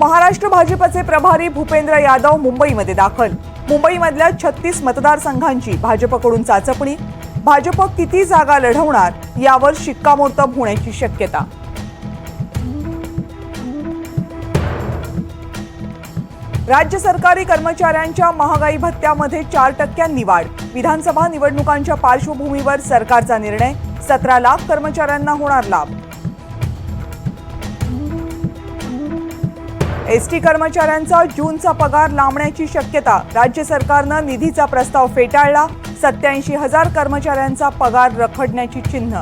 महाराष्ट्र भाजपचे प्रभारी भूपेंद्र यादव मुंबईमध्ये दाखल. मुंबईमधल्या छत्तीस मतदारसंघांची भाजपकडून चाचपणी. भाजप किती जागा लढवणार यावर शिक्कामोर्तब होण्याची शक्यता. राज्य सरकारी कर्मचाऱ्यांच्या महागाई भत्त्यामध्ये चार टक्क्यांनी वाढ. विधानसभा निवडणुकांच्या पार्श्वभूमीवर सरकारचा निर्णय सतरा लाख कर्मचाऱ्यांना होणार लाभ. एसटी कर्मचाऱ्यांचा जूनचा पगार लांबण्याची शक्यता. राज्य सरकारनं निधीचा प्रस्ताव फेटाळला. सत्याऐंशी हजार कर्मचाऱ्यांचा पगार रखडण्याची चिन्ह.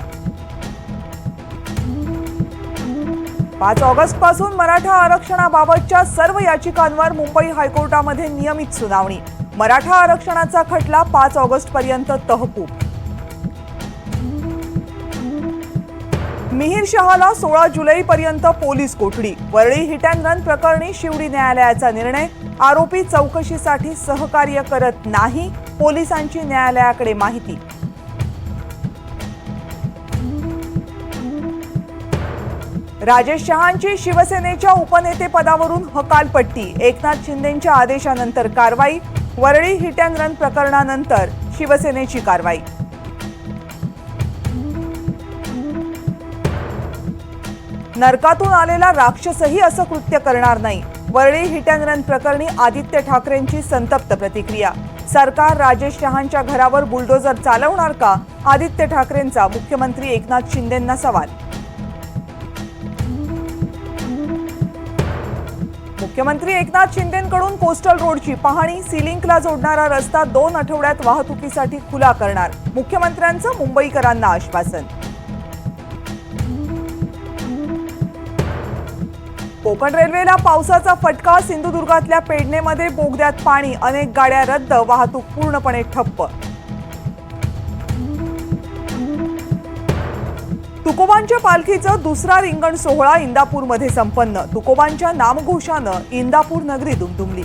पाच ऑगस्टपासून मराठा आरक्षणाबाबतच्या सर्व याचिकांवर मुंबई हायकोर्टामध्ये नियमित सुनावणी. मराठा आरक्षणाचा खटला पाच ऑगस्ट पर्यंत तहकूब. मिहीर शहाला सोळा जुलैपर्यंत पोलीस कोठडी. वरळी हिट अँड रन प्रकरणी शिवडी न्यायालयाचा निर्णय. आरोपी चौकशीसाठी सहकार्य करत नाही पोलिसांची न्यायालयाकडे माहिती. राजेश शहांची शिवसेनेच्या उपनेतेपदावरून हकालपट्टी. एकनाथ शिंदेंच्या आदेशानंतर कारवाई. वरळी हिट अँड रन प्रकरणानंतर शिवसेनेची कारवाई. नरकातून आलेला राक्षसही असं कृत्य करणार नाही. वरळी हिट अँड रन प्रकरणी आदित्य ठाकरेंची संतप्त प्रतिक्रिया. सरकार राजेश शहांच्या घरावर बुलडोजर चालवणार का? आदित्य ठाकरेंचा मुख्यमंत्री एकनाथ शिंदेंना सवाल. मुख्यमंत्री एकनाथ शिंदेकडून कोस्टल रोडची पाहणी सिलिंकला जोडणारा रस्ता दोन आठवड्यात वाहतुकीसाठी खुला करणार. मुख्यमंत्र्यांचं मुंबईकरांना आश्वासन. कोकण रेल्वेला पावसाचा फटका सिंधुदुर्गातल्या पेडणेमध्ये बोगद्यात पाणी अनेक गाड्या रद्द वाहतूक पूर्णपणे ठप्प. तुकोबांच्या पालखीचं दुसरा रिंगण सोहळा इंदापूरमध्ये संपन्न. तुकोबांच्या नामघोषानं इंदापूर नगरी दुमदुमली.